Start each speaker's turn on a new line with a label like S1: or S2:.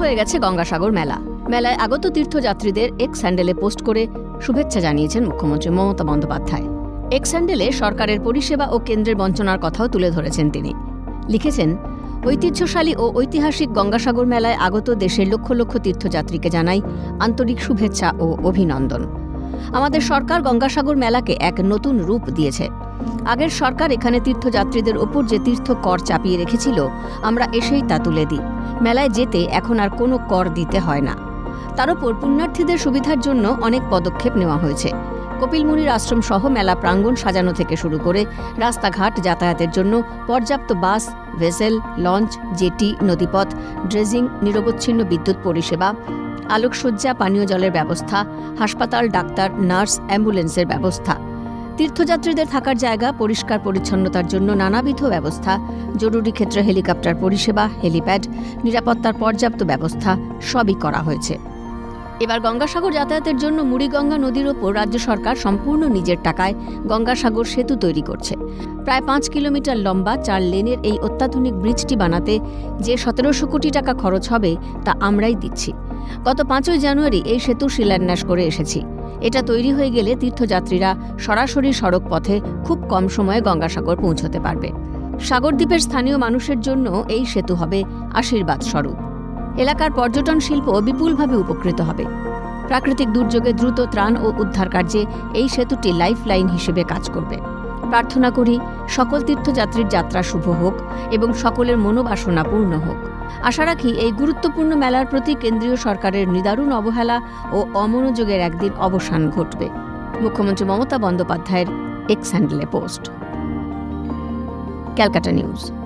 S1: হয়ে গেছে গঙ্গাসাগর মেলা। মেলায় আগত তীর্থযাত্রীদের এক স্যান্ডেলে পোস্ট করে শুভেচ্ছা জানিয়েছেন মুখ্যমন্ত্রী মমতা বন্দ্যোপাধ্যায়। এক স্যান্ডেলে সরকারের পরিষেবা ও কেন্দ্রের বঞ্চনার কথাও তুলে ধরেছেন তিনি। লিখেছেন, ঐতিহ্যশালী ও ঐতিহাসিক গঙ্গাসাগর মেলায় আগত দেশের লক্ষ লক্ষ তীর্থযাত্রীকে জানাই আন্তরিক শুভেচ্ছা ও অভিনন্দন। আমাদের সরকার গঙ্গাসাগর মেলাকে এক নতুন রূপ দিয়েছে। আগের সরকার এখানে তীর্থযাত্রীদের ওপর যে তীর্থ কর চাপিয়ে রেখেছিল, আমরা এসেই তা তুলে দিই। মেলায় যেতে এখন আর কোনো কর দিতে হয় না। তার উপর পুণ্যার্থীদের সুবিধার জন্য অনেক পদক্ষেপ নেওয়া হয়েছে। কপিলমুনির আশ্রম সহ মেলা প্রাঙ্গণ সাজানো থেকে শুরু করে রাস্তাঘাট যাতায়াতের জন্য পর্যাপ্ত বাস, ভেসেল, লঞ্চ, জেটি, নদীপথ, ড্রেজিং, নিরবচ্ছিন্ন বিদ্যুৎ পরিষেবা, আলোকসজ্জা, পানীয় জলের ব্যবস্থা, হাসপাতাল, ডাক্তার, নার্স, অ্যাম্বুলেন্সের ব্যবস্থা। তীর্থযাত্রীদের থাকার জায়গা, পরিষ্কার পরিচ্ছন্নতার জন্য নানাবিধ ব্যবস্থা, জরুরি ক্ষেত্রে হেলিকপ্টার পরিষেবা, হেলিপ্যাড, নিরাপত্তার পর্যাপ্ত ব্যবস্থা সবই করা হয়েছে। এবার গঙ্গাসাগর যাতায়াতের জন্য মুড়িগঙ্গা নদীর ওপর রাজ্য সরকার সম্পূর্ণ নিজের টাকায় গঙ্গাসাগর সেতু তৈরি করছে। প্রায় পাঁচ কিলোমিটার লম্বা চার লেনের এই অত্যাধুনিক ব্রিজটি বানাতে যে সতেরোশো কোটি টাকা খরচ হবে, তা আমরাই দিচ্ছি। গত পাঁচই জানুয়ারি এই সেতু শিলান্যাস করে এসেছি। এটা তৈরি হয়ে গেলে তীর্থযাত্রীরা সরাসরি সড়ক পথে খুব কম সময়ে গঙ্গাসাগর পৌঁছতে পারবে। সাগরদ্বীপের স্থানীয় মানুষের জন্য এই সেতু হবে আশীর্বাদ স্বরূপ। এলাকার পর্যটন শিল্প বিপুলভাবে উপকৃত হবে। প্রাকৃতিক দুর্যোগে দ্রুত ত্রাণ ও উদ্ধার কার্যে এই সেতুটি লাইফ লাইন হিসেবে কাজ করবে। প্রার্থনা করি সকল তীর্থযাত্রীর যাত্রা শুভ হোক এবং সকলের মনোবাসনা পূর্ণ হোক। আশা রাখি এই গুরুত্বপূর্ণ মেলার প্রতি কেন্দ্রীয় সরকারের নিদারুণ অবহেলা ও অমনোযোগের একদিন অবসান ঘটবে। মুখ্যমন্ত্রী মমতা বন্দ্যোপাধ্যায়ের এক্স হ্যান্ডেলে পোস্ট। ক্যালকাটা নিউজ।